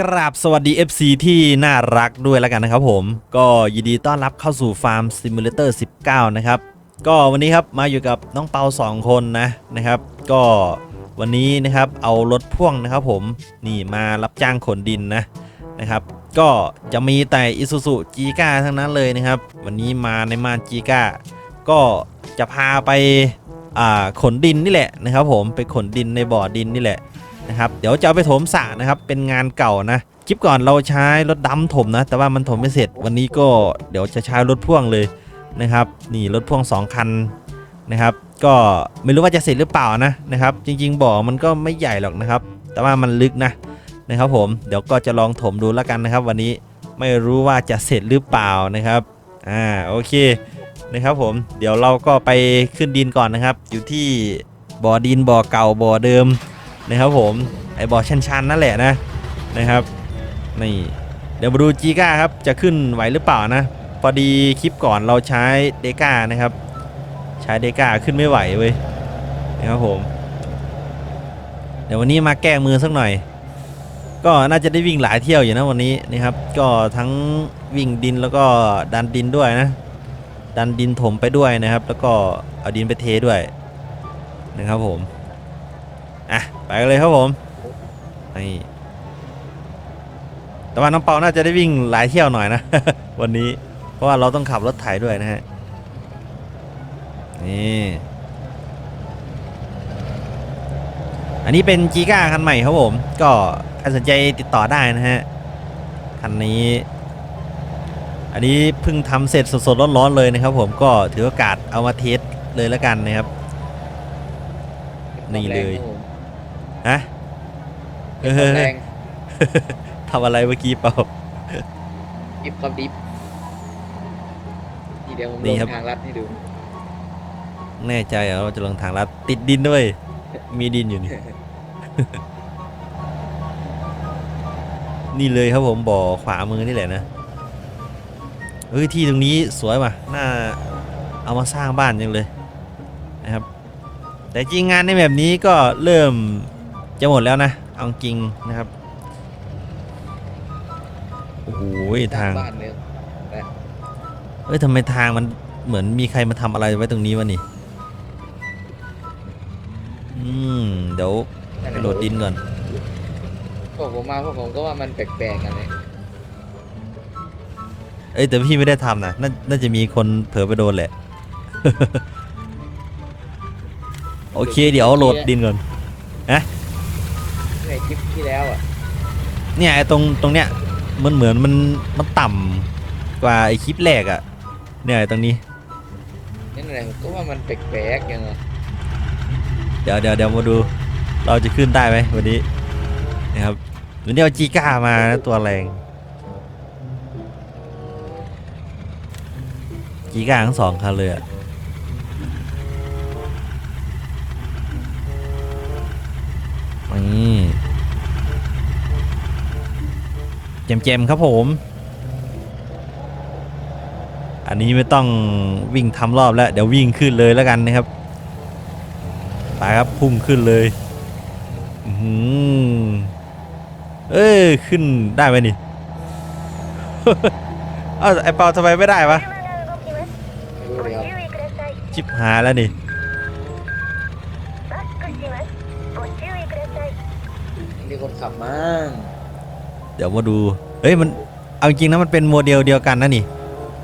กราบสวัสดี FC ที่น่ารักด้วยแล้วกันนะครับผมก็ยินดีต้อนรับเข้าสู่ฟาร์มซิมูเลเตอร์19 นะครับ ก็วันนี้ครับมาอยู่กับน้องเปา 2 คนนะนะครับ ก็วันนี้นะครับเอารถพ่วงนะครับผมนี่มารับจ้างขนดินนะนะครับ ก็จะมีแต่อิซูซุจีก้าทั้งนั้นเลยนะครับ วันนี้มาในมานจีก้าก็จะพาไปขนดินนี่แหละนะครับ ผมไปขนดินในบ่อดินนี่แหละ นะครับเดี๋ยวจะเอาไปถมสระนะครับเป็นงานเก่านะคลิปก่อนเราใช้รถดำถมนะ แต่ว่ามันถมไม่เสร็จวันนี้ก็เดี๋ยวจะใช้รถพ่วงเลยนะครับนี่รถพ่วง 2 คันนะครับก็ไม่รู้ว่าจะเสร็จหรือเปล่านะนะครับ จริง ๆบ่อมันก็ไม่ใหญ่หรอกนะครับ แต่ว่ามันลึกนะนะครับผมเดี๋ยวก็จะลองถมดูแล้วกันนะครับ วันนี้ไม่รู้ว่าจะเสร็จหรือเปล่านะครับอ่าโอเคนะครับผมเดี๋ยวเราก็ไปขึ้นดินก่อนนะครับ อยู่ที่บ่อดินบ่อเก่าบ่อเดิม นะครับผมไอ้บอชันๆนั่นแหละนะนะครับนี่เดี๋ยวมาดูจีก้าครับจะขึ้นไหวหรือเปล่านะพอดีคลิปก่อนเราใช้เดก้านะครับ ใช้เดก้าขึ้นไม่ไหวเว้ยนะครับผม เดี๋ยววันนี้มาแก้มือสักหน่อย ก็น่าจะได้วิ่งหลายเที่ยวอยู่นะวันนี้นะครับ ก็ทั้งวิ่งดินแล้วก็ดันดินด้วยนะดันดินถมไปด้วยนะครับ แล้วก็เอาดินไปเทด้วยนะครับผม อะไปกันเลยครับผมนี่แต่ว่าน้องเปาน่าจะได้วิ่งหลายเที่ยวหน่อยนะ วันนี้เพราะว่าเราต้องขับรถไถด้วยนะฮะนี่อันนี้เป็นจีก้าคันใหม่ครับผม ก็ใครสนใจติดต่อได้นะฮะคันนี้ อันนี้เพิ่งทำเสร็จสดๆร้อนๆเลยนะครับผมก็ถือโอกาสเอามาเทสเลยแล้วกันนะครับ นี่เลย ฮะเออแรงทำอะไรเมื่อกี้เปล่าดิฟครับดิฟทีเดียวผมนี่ลงครับทางลัดให้ดู แน่ใจเหรอว่าจะลงทางลัดติดดินด้วย มีดินอยู่นี่ นี่เลยครับผมบ่อขวามือนี่แหละนะเฮ้ยที่ตรงนี้สวยว่ะน่าเอามาสร้างบ้านจังเลยนะครับ แต่จริงงานในแบบนี้ก็เริ่ม จะหมดแล้วนะ เอาจริงนะครับ โอ้โหทาง บ้านเนี่ยเอ้ยทำไมทางมันเหมือนมีใครมาทำอะไรไว้ตรงนี้วะนี่ อืม เดี๋ยวไปโหลดดินก่อน พวกผมมาพวกผมก็ว่ามันแปลกๆกันเลยเอ้ยแต่พี่ไม่ได้ทำนะนาน่าจะมีคนเผลอไปโดนแหละ โอเค เดี๋ยวโหลดดินก่อนใน คลิปที่แล้วอะเนี่ยไอ้ตรงตรงเนี้ยมันเหมือนมันมันต่ำกว่าไอ้คลิปแรกอะเนี่ยไอ้ตรงนี้นั่นแหละผมก็ว่ามันแปลกๆยังไงเดี๋ยวเดี๋ยวเดี๋ยวมาดูเราจะขึ้นได้ไหมวันนี้นะครับวันนี้เอาจีก้ามานะตัวแรงจีก้าทั้งสองคันเลยอะนี่เเจมๆครับผม อันนี้ไม่ต้องวิ่งทำรอบแล้ว เดี๋ยววิ่งขึ้นเลยแล้วกันนะครับไปครับพุ่งขึ้นเลยอเอ้ยขึ้นได้ไหมนี่เอ้าไอเปาทำไมไม่ได้วะจิบหาแล้วนี่มีคนขับมั้ง เดี๋ยวมาดู เฮ้ยมันเอาจริงนะมันเป็นโมเดลเดียวกันนะนี่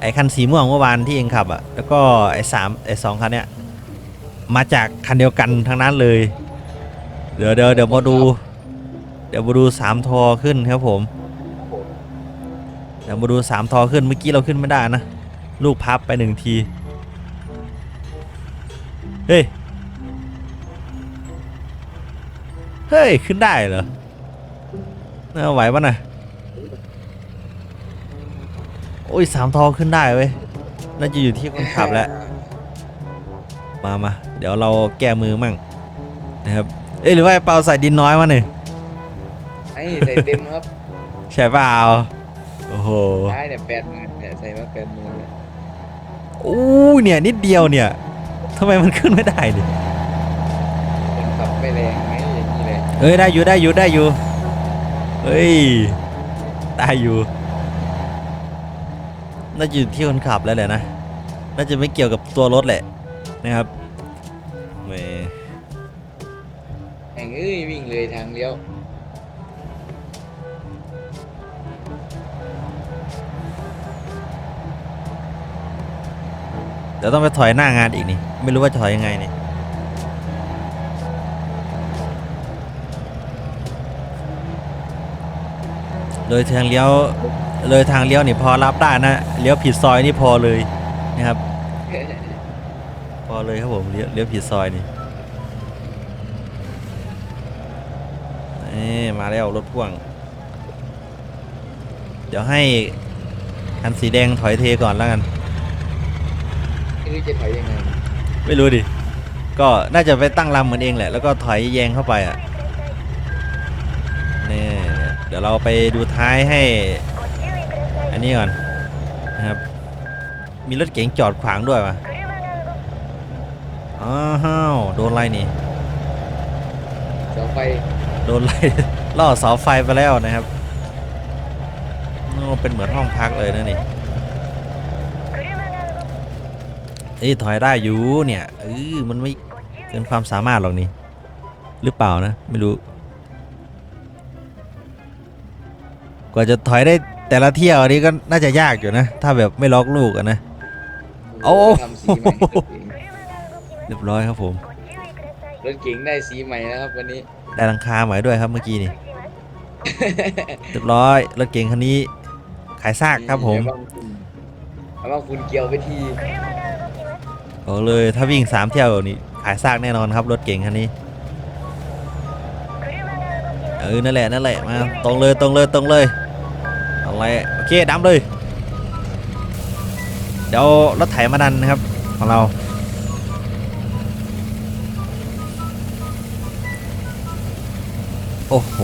ไอคันสีม่วงเมื่อวานที่เองขับอะแล้วก็ไอสามไอสองคันเนี้ยมาจากคันเดียวกันทั้งนั้นเลย เดี๋ยวเดี๋ยวเดี๋ยวมาดู เดี๋ยวมาดูสามทอขึ้นครับผม เดี๋ยวมาดูสามทอขึ้นเมื่อกี้เราขึ้นไม่ได้นะ ลูกพับไปหนึ่งที เฮ้ย เฮ้ย ขึ้นได้เหรอไหวปะน่ะ โอ้ยสามทอขึ้นได้เว้ยน่าจะอยู่ที่คนขับแหล้ว มามาเดี๋ยวเราแก้มือมั่งนะครับ เอ้ยหรือว่าไอ้เปาใส่ดินน้อยมาหนึ่งไอ้ใส่เต็มครับใช่เปล่าโอ้โหได้เนี่ยแปดหมื่นเนี่ยใส่มาแปดหมื่นเนี่ยอู้เนี่ยนิดเดียวเนี่ยทำไมมันขึ้นไม่ได้ดิคนขับไม่แรงไงอย่างนี้เลยเอ้ยได้อยู่ได้อยู่ได้อยู่เฮ้ยได้อยู่ น่าจะอยู่ที่คนขับแล้วแหละนะ น่าจะไม่เกี่ยวกับตัวรถแหละนะครับแหมแห่งเอ้ยวิ่งเลยทางเลี้ยวเดี๋ยวต้องไปถอยหน้างานอีกนี่ ไม่รู้ว่าจะถอยยังไงนี่เลยทางเลี้ยว เลยทางเลี้ยวนี่พอรับได้นะเลี้ยวผิดซอยนี่พอเลยนะครับ พอเลยครับผมเลี้ยวเลี้ยวผิดซอยนี่มาแล้วรถพ่วง เดี๋ยวให้คันสีแดงถอยเทก่อนแล้วกันนี่จะถอยยังไงไม่รู้ดิ ก็น่าจะไปตั้งลำเหมือนเองแหละ แล้วก็ถอยแยงเข้าไปอะนี่เดี๋ยวเราไปดูท้ายให้ อันนี้ก่อนนะครับ มีรถเก๋งจอดขวางด้วยวะอ้าวโดนไล่นี่เสาไฟโดนไล่ล่อเสาไฟไปแล้วนะครับโอ้เป็นเหมือนห้องพักเลยนะนี่เอ้ถอยได้อยู่เนี่ยเออมันไม่เกินความสามารถหรอกนี่หรือเปล่านะ ไม่รู้ กว่าจะถอยได้ แต่ละเที่ยวอันนี้ก็น่าจะยากอยู่นะ ถ้าแบบไม่ล็อกลูกอะนะ โอ้โหเรียบร้อยครับผม รถเก๋งได้สีใหม่นะครับวันนี้ ได้ลังคาใหม่ด้วยครับเมื่อกี้นี่เรียบร้อยรถเก๋งคันนี้ ขายซากครับผมเอาว่าคุณเกี่ยวไปทีบอกเลยถ้าวิ่งสามเที่ยวนี้ขายซากแน่นอนครับรถเก๋งคันนี้เออนั่นแหละนั่นแหละมาตรงเลยตรงเลยตรงเลย เอาไรโอเคดำเลย เดี๋ยวรถไถมาดันนะครับของเราโอ้โห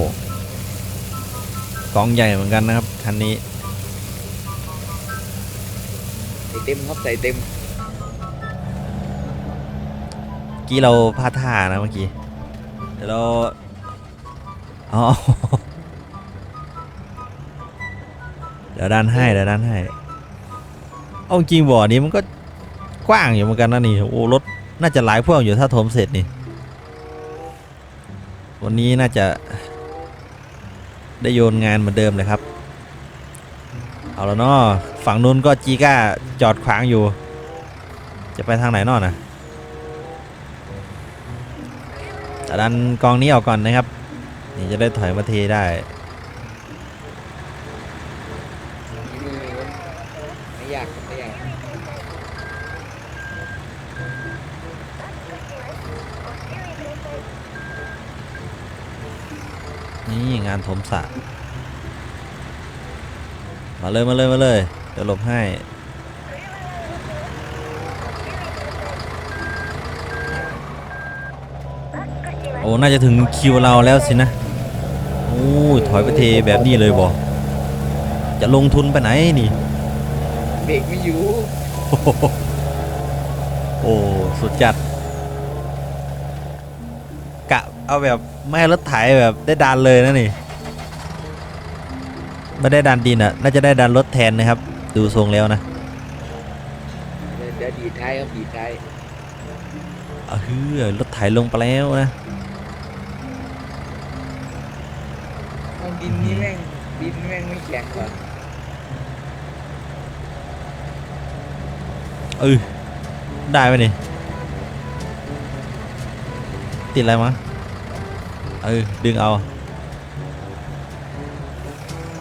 กองใหญ่เหมือนกันนะครับคันนี้ใส่เต็มครับใส่เต็มเมื่อกี้เราพลาดท่านะเมื่อกี้เดี๋ยวเราอ๋อ เดี๋ยวดันให้เดี๋ยวดันให้ เอาจริงบ่อนี้มันก็กว้างอยู่เหมือนกันนะนี่โอ้รถน่าจะหลายพ่วงอยู่ถ้าถมเสร็จนี่ วันนี้น่าจะ ได้โยนงานเหมือนเดิมเลยครับ เอาแล้วเนาะฝั่งนู้นก็จีก้าจอดขวางอยู่ จะไปทางไหนนอนะแต่ดันกองนี้ออกก่อนนะครับ นี่จะได้ถอยมาเทได้ ฝีมือไม่ยากครับไม่ยาก นี่งานถมสระมาเลยมาเลยมาเลยเดี๋ยวหลบให้โอ้น่าจะถึงคิวเราแล้วสินะโอ้ยถอยไปเทแบบนี้เลยบอจะลงทุนไปไหนนี่เบรกไม่อยู่โอ้โหโอ้สุดจัดกะเอาแบบ ไม่ให้รถไถแบบได้ดันเลยนะนี่ไม่ได้ดันดินอะ น่าจะได้ดันรถแทนนะครับ ดูทรงแล้วนะเดี๋ยวเดี๋ยวดีดท้ายครับดีดท้ายเอาเฮ้ยรถไถลงไปแล้วนะเอาดินนี่แม่งดินแม่งไม่แข็งว่ะเออได้ไหมนี่ติดอะไรมั้ง เออดึงเอา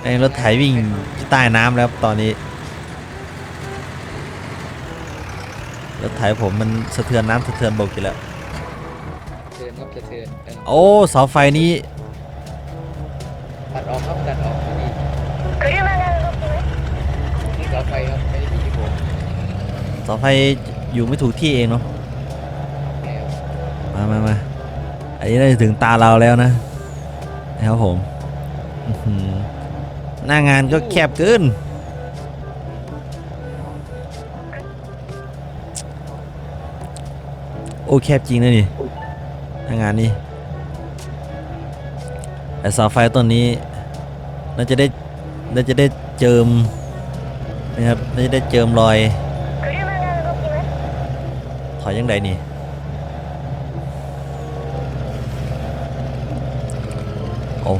ไอ้รถไถวิ่งใต้น้ำแล้วตอนนี้ รถไถผมมันสะเทือนน้ำสะเทือนบกอยู่แล้วโอ้เสาไฟนี้ตัดออกครับตัดออกนี่นี่เสาไฟครับไม่ได้มีที่ผมเสาไฟอยู่ไม่ถูกที่เองเนาะมามามาันนี้ได้ถึงตาเราแล้วนะนะครับผมหน้างานก็แคบขึ้นโอ้แคบจริงนะนี่หน้างานนี้ไอเสาไฟต้นนี้น่าจะได้น่าจะได้เจิมนะครับน่าจะได้เจิมรอยถอยยังไงนี่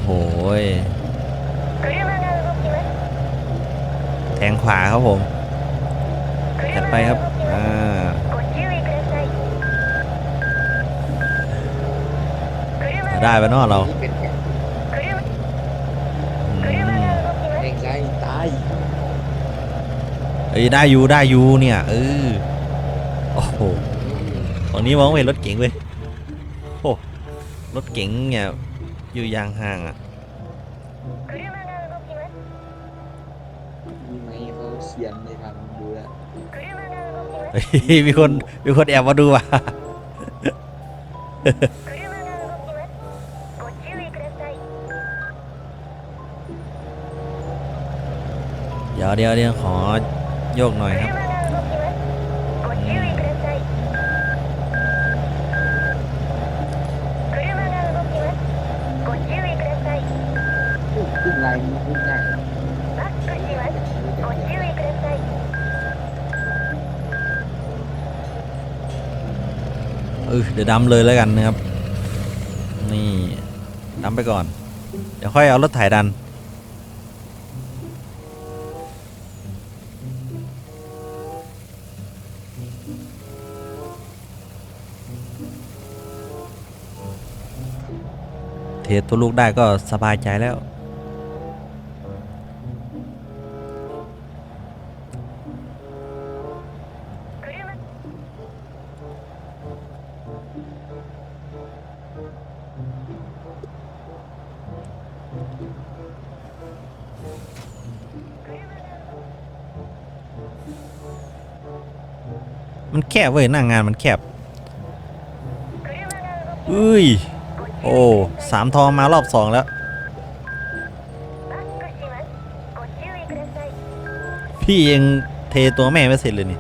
หแทงขวาครับผมจัดไปครับ อ่า ได้ไปนอกเราเป็แขนแรงใตายเอ้ยได้อยู่ได้อยู่เนี่ยเออโอ้โหตองนี้มองไม่เห็นรถเก๋งเลยโอ้รถเก๋งเนี่ย อยู่อย่างห่างอะมีไหมเขาเสียนในทางดูลเมีคนมีคนแอบมาดูว่ะเดี๋ยวเดี๋ยวขอโยกหน่อยครับ อะไรไม่พูดง่ายเออเดี๋ยวดำเลยแล้วกันนะครับ นี่ดำไปก่อน เดี๋ยวค่อยเอารถถ่ายดันเทสตัวลูกได้ก็สบายใจแล้ว มันแคบเว้ยหน้างงานมันแคบอุ้ย โอ้สามทองมารอบสองแล้ว พี่ยังเทตัวแม่ไม่เสร็จเลยนี่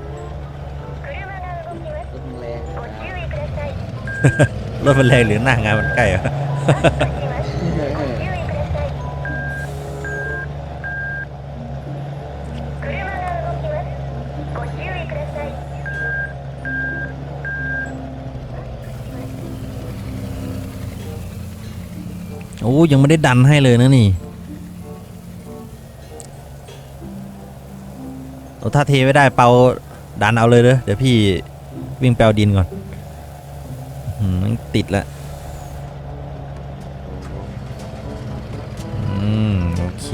รถมันแรงหรือหน้างงานมันใกล้อะ โอ้ยังไม่ได้ดันให้เลยนะนี่โอ้ถ้าเทไม่ได้เปาดันเอาเลยเด้อเดี๋ยวพี่วิ่งแปลดินก่อนมันติดละอืมโอเค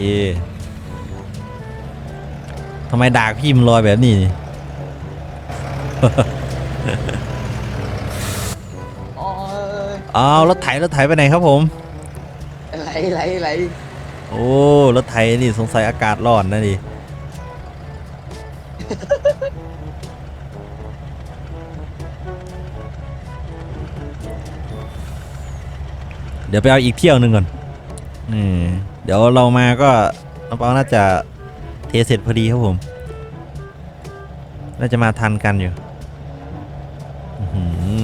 ทำไมดากพี่มันลอยแบบนี้นี่อ๋ออ้าวรถไถรถไถไปไหนครับผม ไหลไหลไหลโอ้รถไถนี่สงสัยอากาศร้อนนะดิเดี๋ยวไปเอาอีกเที่ยวหนึ่งก่อนนี่เดี๋ยวเรามาก็น้องเปาน่าจะเทเสร็จพอดีครับผม น่าจะมาทันกันอยู่ อื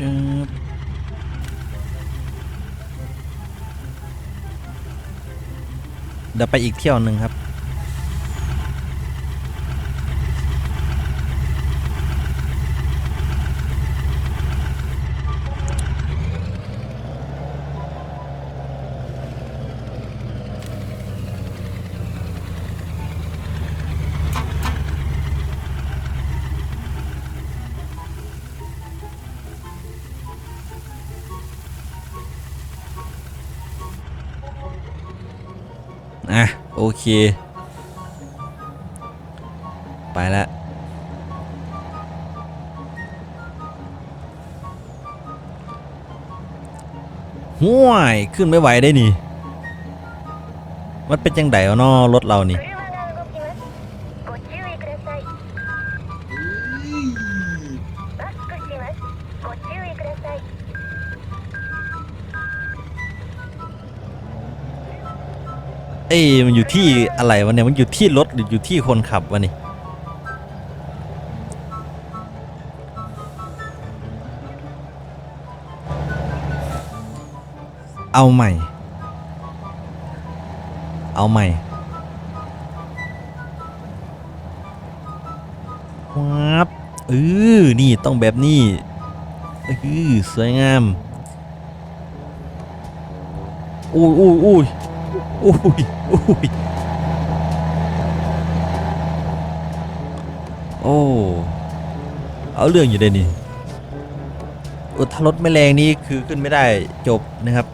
ชึบเดี๋ยวไปอีกเที่ยวหนึ่งครับ เค ไปแล้วห่วยขึ้นไม่ไหวได้นี่ มันเป็นจังไดวะเนอรถเรานี่ เอ้มันอยู่ที่อะไรวะเนี่ยมันอยู่ที่รถหรืออยู่ที่คนขับวะนี่เอาใหม่ เอาใหม่วับเออนี่ต้องแบบนี้เออสวยงามอุ้ยอุ้ยอุ้ย อุ้ยอุ้ยโอ้ เอาเรื่องอยู่เลยนี่ออถ้ารถไม่แรงนี่คือขึ้นไม่ได้จบนะครับ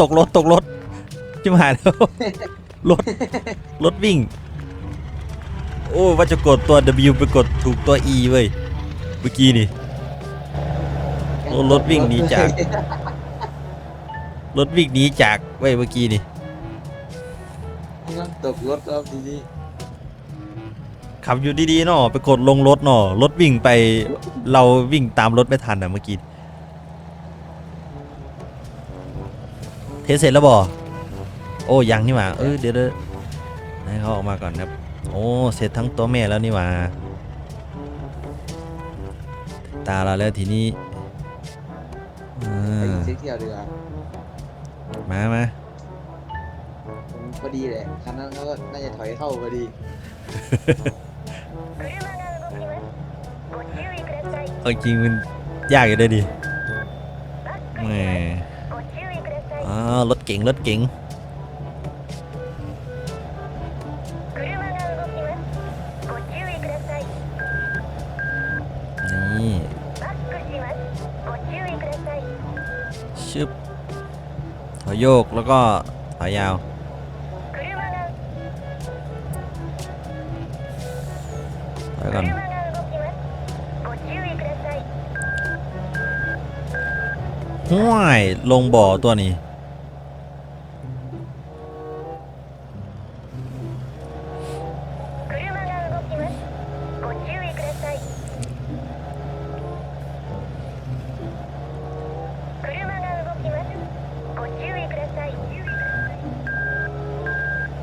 ตกรถตกรถจิมหายแล้วรถรถวิ่ง โอ้ว่าจะกดตัว W ไปกดถูกตัว E เว้ยเมื่อกี้นี่โอ้รถวิ่งหนีจาก รถวิ่งหนีจากเว้ยเมื่อกี้นี่ตกรถรอบทีนี้ขับอยู่ดีๆเนาะไปกดลงรถเนาะรถวิ่งไป เราวิ่งตามรถไม่ทันอะเมื่อกี้ เทสเสร็จแล้วบอโอ้ยังนี่หว่าเออเดี๋ยวเดี๋ยวให้เขาออกมาก่อนครับ โอ้เสร็จทั้งตัวแม่แล้วนี่หว่า ตาเราแล้วทีนี้อ่ ไป า เซ็กเที่ยวดีกว่า มามา พอดีเลยคันนั้นเขาก็น่าจะถอยเข้าพอดี 車が動きますご注意ください เอาจริงมันยากอยู่ด้วยดิ バック แหม ご注意ください รถเก๋งรถเก๋งนี่ชึบถอยโยกแล้วก็ถอยยาวถอยก่อนห้วยลงบ่อตัวนี้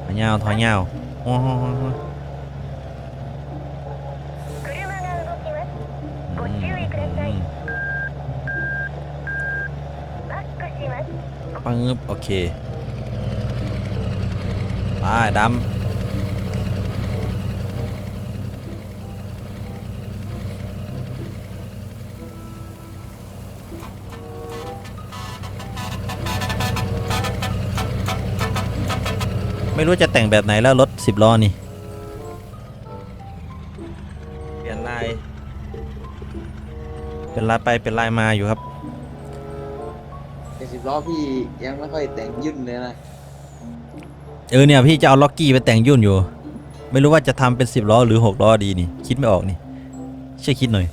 อยยาวถอยยาวโอ้โหปังึบโอเคไปดำ ไม่รู้จะแต่งแบบไหนแล้วรถสิบล้อนี่ เปลี่ยนลาย เป็นลายไปเป็นลายมาอยู่ครับ เจ็ดสิบล้อพี่ยังไม่ค่อยแต่งยุ่นเลยนะเออเนี่ยพี่จะเอาล็อกกี้ไปแต่งยุ่นอยู่ ไม่รู้ว่าจะทำเป็นสิบล้อหรือหกล้อดีนี่ คิดไม่ออกนี่ช่วยคิดหน่อย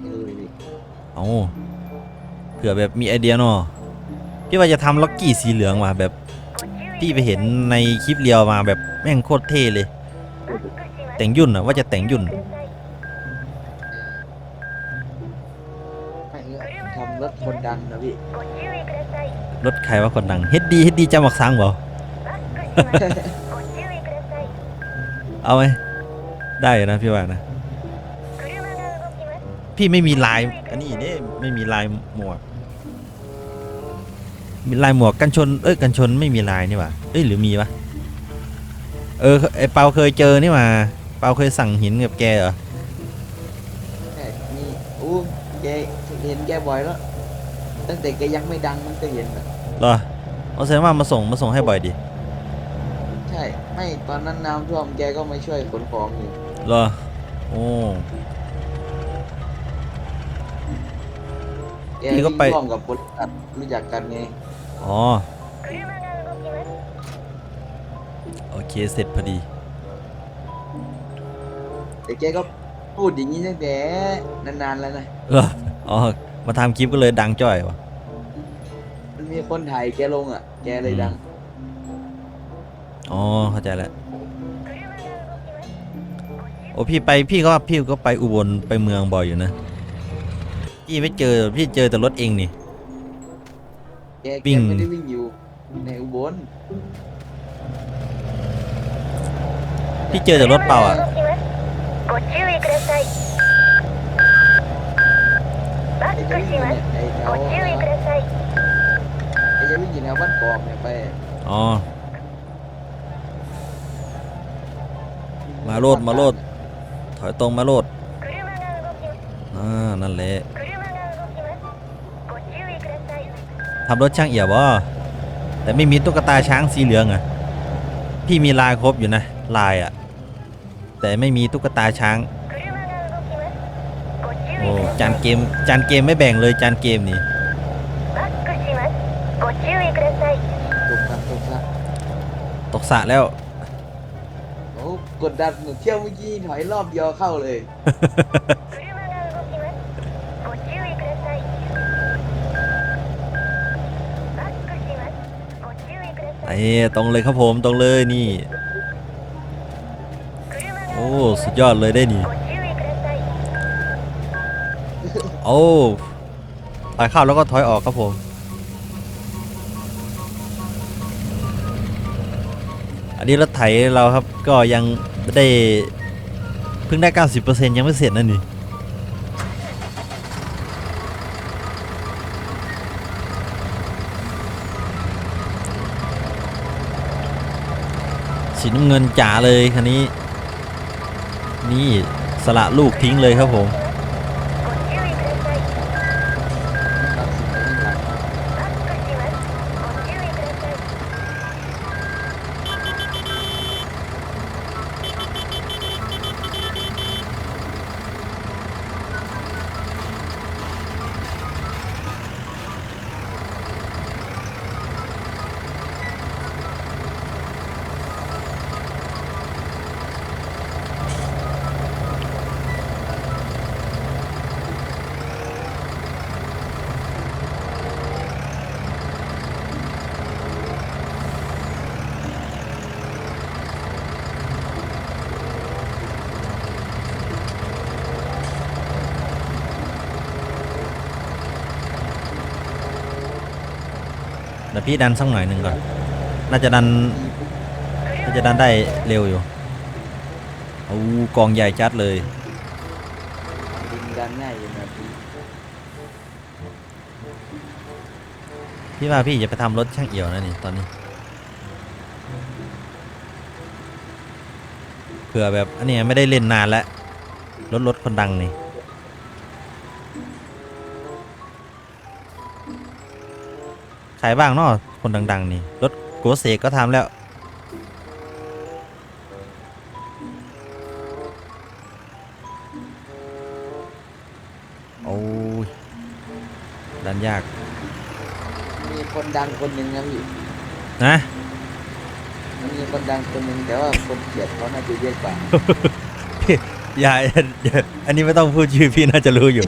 ไม่เอาเผื่อแบบมีไอเดียเนาะพี่ว่าจะทำล็อกกี้สีเหลืองว่ะแบบ พี่ไปเห็นในคลิปเรียวมาแบบแม่งโคตรเท่เลย แต่งยุ่นอะว่าจะแต่งยุ่นทำรถคนดังนะพี่ รถใครว่าคนดังเฮ็ดดีเฮ็ดดีจำหมักซังเปล่าเอาไหมได้นะพี่ว่านะ พี่ไม่มีลายอันนี้เนี่ยไม่มีลายหมวก มีลายหมวกกันชน เอ้ยกันชนไม่มีลายนี่หว่าเอ้ยหรือมีวะเออไอเปาเคยเจอนี่หว่าเปาเคยสั่งหินกับแกเหรอใช่นี่อู้แกเห็นแกบ่อยแล้ว ตั้งแต่แกยังไม่ดังมันก็เห็นอะเหรอเอาแสดงว่ามาส่งมาส่งให้บ่อยดิใช่ไม่ตอนนั้นน้ำท่วมแกก็มาช่วยขนของอยู่เหรอโอ้แกพี่ก็ไปร่วมกับบริษัทรู้จักกันไง อ๋อ โอเค เสร็จพอดี แต่แกก็พูดอย่างนี้ตั้งแต่นานๆแล้วนะเออ๋อ มาทำคลิปก็เลยดังจ่อยวะมันมีคนถ่ายแกลงอะ แกเลยดัง อ๋อ เข้าใจแล้ว โอ้พี่ไปพี่ก็าพี่ก็ไปอุบลไปเมืองบ่อยอยู่นะ พี่ไม่เจอพี่เจอแต่รถเองนี่ แก วิ่ แก ง ไม่ได้วิ่งอยู่ในอุบล พี่เจอแต่รถเปล่าอ่ะ 動きますご注意くださいバ ไอ้ ッ จะ ク วิ่ง し อยู่ ま เนี่ย す ไอ้แถ ご ว 注意ください ไอ้จะวิ่งอยู่แถวบ้านกอกเนี่ยไป อ๋อ มาโลดมาโลด ถอยตรงมาโลด 車が動きます อ่านั่นแหละ 車 ทำรถช่างเอี่ยวบ่แต่ไม่มีตุ๊กตาช้างสีเหลืองอะ่ะ พี่มีลายครบอยู่นะ ลายอะ่ะ แต่ไม่มีตุ๊กตาช้างโอ้จานเกมจานเกมไม่แบ่งเลยจานเกมนี่ตกสะแล้วโอ้กดดันเที่ยวเมื่อกี้ถอยรอบเดียวเข้าเลย นี่ตรงเลยครับผมตรงเลยนี่ โอ้สุดยอดเลยได้นี่โอ้ตายเข้าแล้วก็ถอยออกครับผม อันนี้รถไถเราครับก็ยังไม่ได้เพิ่งได้ 90%ยังไม่เสร็จนั่นนี่ สีน้ำเงินจ๋าเลยคันนี้ นี่สละลูกทิ้งเลยครับผม เดี๋ยวพี่ดันสักหน่อยหนึ่งก่อน น่าจะดัน น่าจะดันได้เร็วอยู่เอากองใหญ่จัดเลยดินดันง่ายอยู่นะพี่พี่ว่าพี่จะไปทำรถช่างเอี่ยวนะนี่ตอนนี้ เผื่อแบบอันนี้ไม่ได้เล่นนานแล้ว รถรถคนดังนี่ ขายบ้างเนาะคนดัง ๆ นี่รถโกเซกก็ทำแล้ว โอ้ยดันยาก มีคนดังคนหนึ่งนะพี่นะมันมีคนดังคนหนึ่งแต่ว่าคนเกลียดเขาน่าจะเยอะกว่าอย่าอย่าอันนี้ไม่ต้องพูดชื่อพี่น่าจะรู้อยู่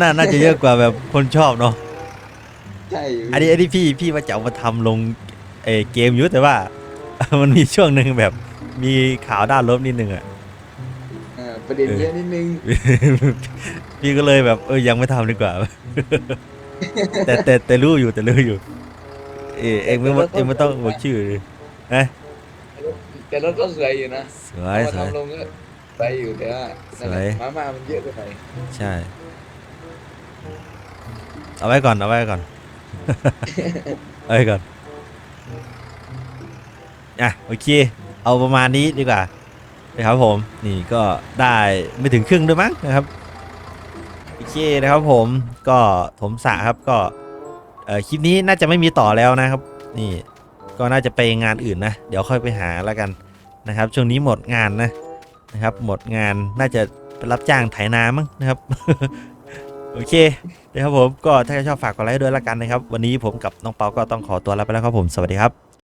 น่าน่าจะเยอะกว่าแบบคนชอบเนาะใช่พี่อันนี้อันนี้พี่พี่ว่าจะเอามาทำลงเออเกมอยู่แต่ว่า มันมีช่วงหนึ่งแบบ มีข่าวด้านลบนิดนึงอะ เออประเด็นเยอะนิดนึงพี่ก็เลยแบบเออยังไม่ทำดีกว่า แต่แต่แต่รู้อยู่แต่รู้อยู่ เออเองไม่เองไม่ต้องบอกชื่อเลยนะแต่รถก็สวยอยู่นะสวยเอาสมาวย ทำลงก็ ไปอยู่แต่ว่านั่นแหละสวย มาม่ามันเยอะเกินไปใช่ เอาไว้ก่อน เอาไว้ก่อน เอาไว้ก่อน อะ โอเค เอาประมาณนี้ดีกว่านะครับผม นี่ก็ได้ไม่ถึงครึ่งด้วยมั้งนะครับ โอเคนะครับผม ก็ถมสระครับ ก็ เอ่อ คลิปนี้น่าจะไม่มีต่อแล้วนะครับ นี่ ก็น่าจะไปงานอื่นนะ เดี๋ยวค่อยไปหาแล้วกันนะครับ ช่วงนี้หมดงานนะ นะครับ หมดงานน่าจะไปรับจ้างไถนามั้งนะครับ โอเคนะครับผมก็ถ้าใครชอบฝากกดไลค์ด้วยละกันนะครับ วันนี้ผมกับน้องเปาก็ต้องขอตัวลาไปแล้วครับผมสวัสดีครับ